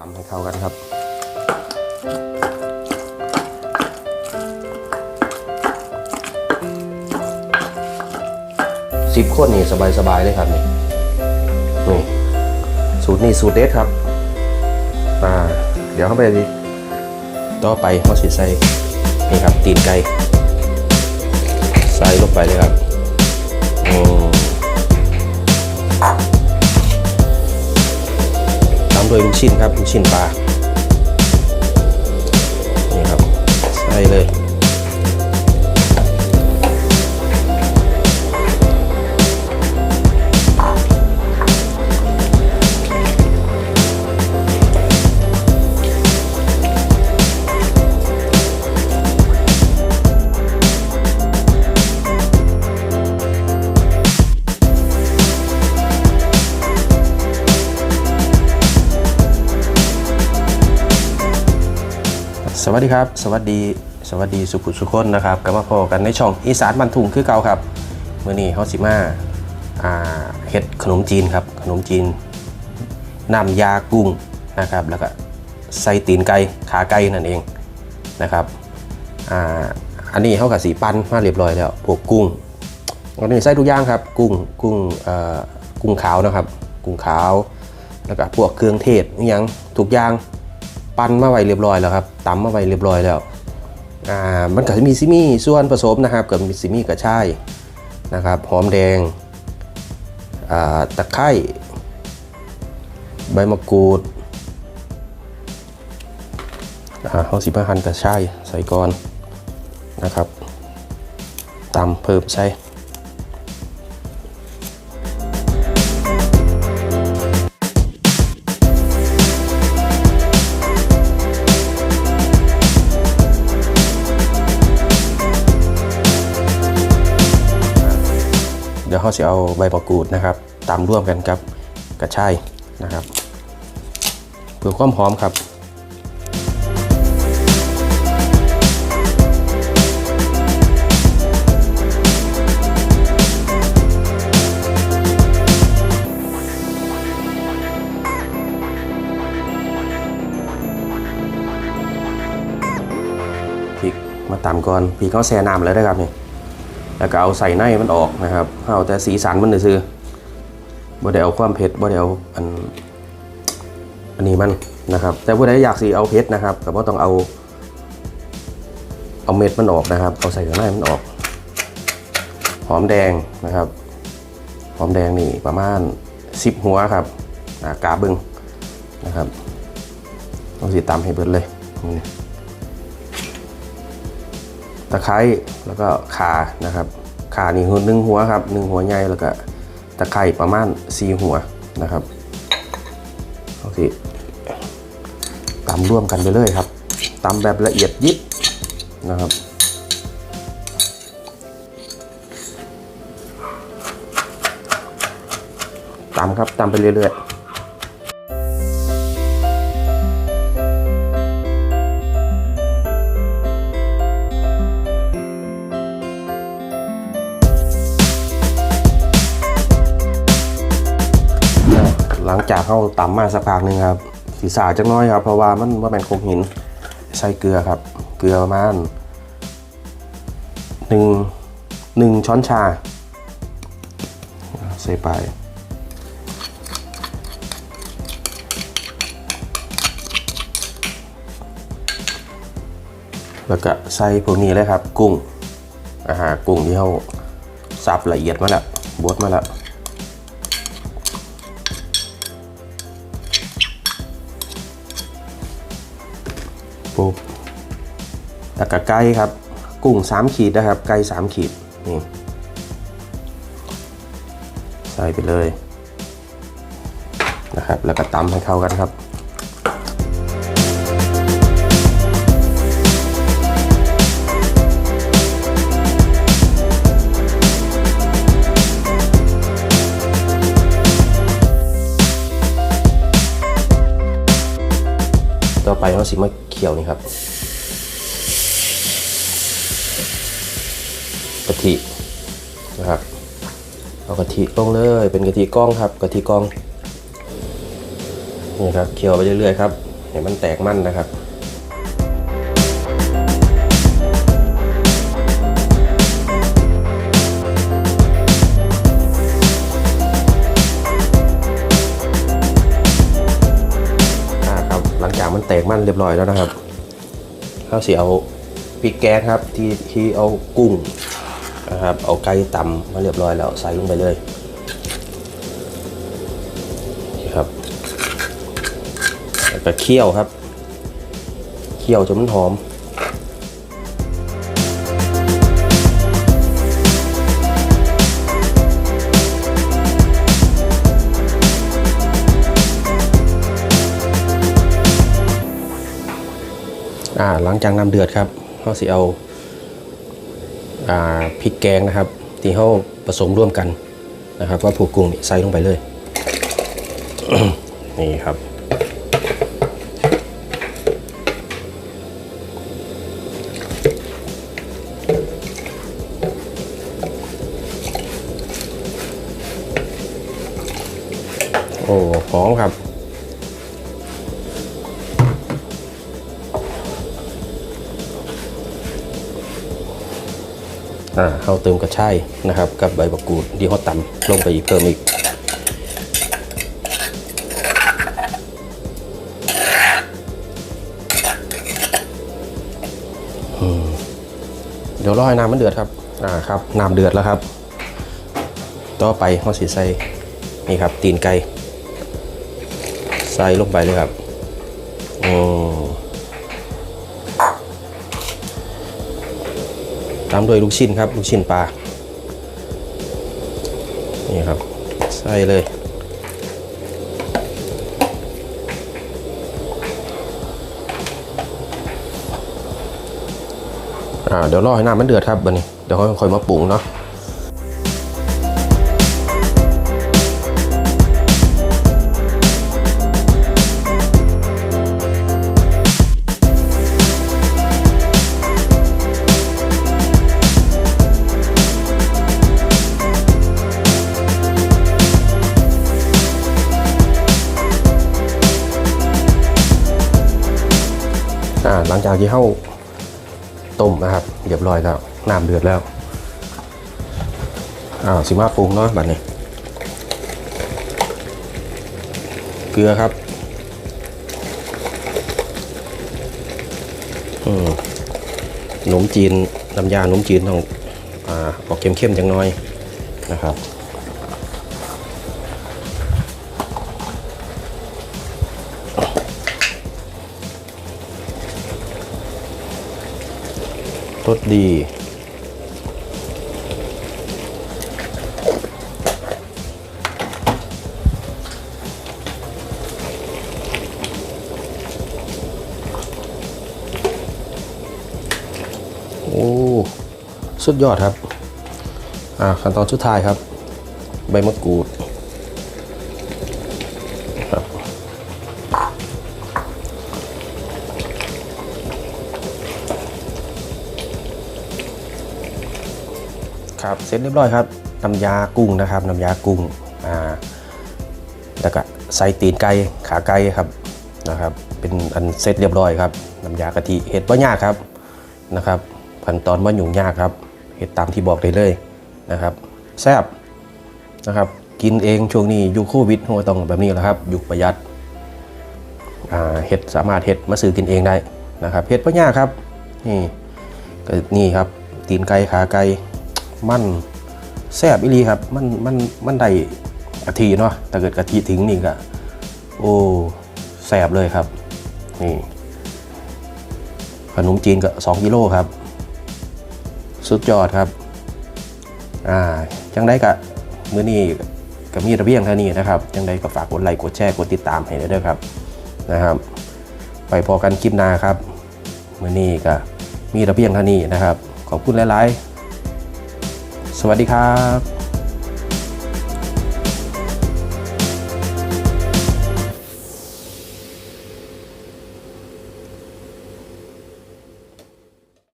ตำให้เข้ากันครับ สิบคนนี่สบายๆเลยครับนี่นี่สูตรนี่สูตรเด็ดครับ อ่า เดี๋ยวเข้าไปดิต่อไปเขาสิใส่นี่ครับตีนไก่ใส่ลงไปเลยครับโอ้ตาม ด้วยลูกชิ้นครับลูกชิ้นปลานี่ครับใส่เลย สวัสดีครับ สวัสดีสวัสดีสุขุสุขคนนะครับกลับมาพอกันในช่องอีสานบันทุงคือเก่าครับเมื่อนี้เขาสิมาอ่าเฮ็ดขนมจีนครับขนมจีนน้ำยากุ้งนะครับแล้วก็ใส่ตีนไก่ขาไก่นั่นเองนะครับอ่าอันนี้เขากับสีปั้นมาเรียบร้อยแล้วพวกกุ้งอันนี้ใส่ทุกอย่างครับกุ้งกุ้งอ่อกุ้งขาวนะครับ กุ้งขาว แล้วก็พวกเครื่องเทศอหยังทุกอย่าง ปั้นมาไว้เรียบร้อยแล้วครับตำมาไว้เรียบร้อยแล้วอ่ามันก็จะมีซิมี่ส่วนผสมนะครับกับมีซิมี่กระชายนะครับหอมแดงอ่าตะไคร้ใบมะกรูดอ่าเขาสิมาหันกระชายใส่ก่อนนะครับตำเพิ่มใส่ เดี๋ยวเขาจะเอาใบมะกูดนะครับตำร่วมกันกับกระชายนะครับ เพื่อความหอมครับพริกมาตำก่อนพริกเขาแช่น้ำเลยนะครับนี่ แล้วก็เอาใส่ในมันออกนะครับเอาแต่สีสันมันซื้อบ่ได้เอาความเผ็ดบ่ได้เอาอันอันนี้มันนะครับ แต่ผู้ใดอยากสีเอาเผ็ดนะครับก็บ่ต้องเอา เอาเม็ดมันออกนะครับ เอาใส่ข้างในมันออกหอมแดงนะครับหอมแดงนี่ประมาณ10หัวครับกาบึงนะครับต้องสีตำให้เบิดเลยนี่ ตะไคร้แล้วก็ขานะครับขานี่หัวหนึ่งหัวครับหนึ่งหัวใหญ่แล้วก็ตะไคร้ประมาณสี่หัวนะครับเอาสิตำร่วมกันไปเลยครับตำแบบละเอียดยิบนะครับตำครับตำไปเรื่อยๆ หลังจากเข้าต่ำมาสักพักหนึ่งครับสีสาจังน้อยครับ เพราะว่ามันว่าเป็นโคมหินใส่เกลือครับ เกลือประมาณหนึ่งหนึ่งช้อนชา ใส่ไปแล้วก็ใส่พวกนี้เลยครับ กุ้งอาหารกุ้งที่เขาสับละเอียดมาแล้วบดมาแล้ว แล้วก็ไก่ครับ กุ้งสามขีดนะครับ ไก่สามขีด นี่ ใส่ไปเลยนะครับ แล้วก็ตำให้เข้ากันครับต่อไปเขาสิมาเคี่ยวนี่ครับ ทินะครับเอากะทิลงเลยเป็นกะทิก้องครับกะทิก้องนี่ครับเคี่ยวไปเรื่อยๆครับให้มันแตกมันนะครับครับหลังจากมันแตกมันเรียบร้อยแล้วนะครับเราสิเอาพริกแกงครับที่ที่เอากุ้ง นะครับ เอาไก่ตำมาเรียบร้อยแล้วใส่ลงไปเลยครับแล้วก็เคี่ยวครับ เคี่ยวจนมันหอมหลังจากน้ำเดือดครับเราสิเอา พริกแกงนะครับ ที่เขาผสมร่วมกันนะครับว่าผูกกุ้งนี่ใส่ลงไปเลย นี่ครับ โอ้หอมครับ อ่าเราเติมกระชายนะครับ กับใบมะกรูดที่เขาตำลงไปอีกเพิ่มอีกเดี๋ยวรอให้น้ำมันเดือดครับอ่าครับน้ำเดือดแล้วครับ ต่อไปเขาสีใส่นี่ครับ ตีนไก่ใส่ลงไปเลยครับอืามด้วยลูกชิ้นครับลูกชิ้นปลา นี่ครับ ใส่เลย อ่าเดี๋ยวรอให้น้ำมันเดือดครับบันนี้ เดี๋ยวค่อยๆมาปรุงเนาะ หลังจากที่เข้าต้มนะครับเรียบร้อยแล้วน้ำเดือดแล้วอ้าวสิมาปรุงเนาะบัดนี้เกลือครับอืมขนมจีนน้ำยาขนมจีนต้องอ่าออกเข้มๆจังน้อยนะครับ รสดีโอ้สุดยอดครับ อ่าขั้นตอนสุดท้ายครับ ใบมะกรูด ครับเสร็จเรียบร้อยครับน้ำยากุ้งนะครับน้ำยากุ้งอ่าแล้วก็ใส่ตีนไก่ขาไก่ครับนะครับ เป็นอันเสร็จเรียบร้อยครับน้ำยากะทิเห็ดว่ายากครับนะครับขั้นตอนว่าหยุ่งยากครับเห็ดตามที่บอกได้เลยนะครับ แซ่บนะครับกินเองช่วงนี้ยู่โควิดหัวต้องแบบนี้แหละครับอยู่ประหยัดเห็ดสามารถเห็ดมาซื้อกินเองได้นะครับเห็ดว่ายากครับนี่ก็นี่ครับตีนไก่ขาไก่ มันแซ่บอีลีครับ มันมันมันได้กะทิเนาะถ้าเกิดกะทิถึงนี่ก็โอ้แซ่บเลยครับ นี่ขนมจีนก็2กิโลครับ สุดยอดครับ อ่าจังได้กะมื้อนี้ก็มีระเบียงเท่านี้นะครับจังได้ก็ฝากกดไลค์กดแชร์กดติดตามให้ด้วยครับนะครับ ไปพอกันคลิปหน้าครับมื้อนี้ก็มีระเบียงเท่านี้นะครับ ขอบคุณหลาย ๆ สวัสดีครับ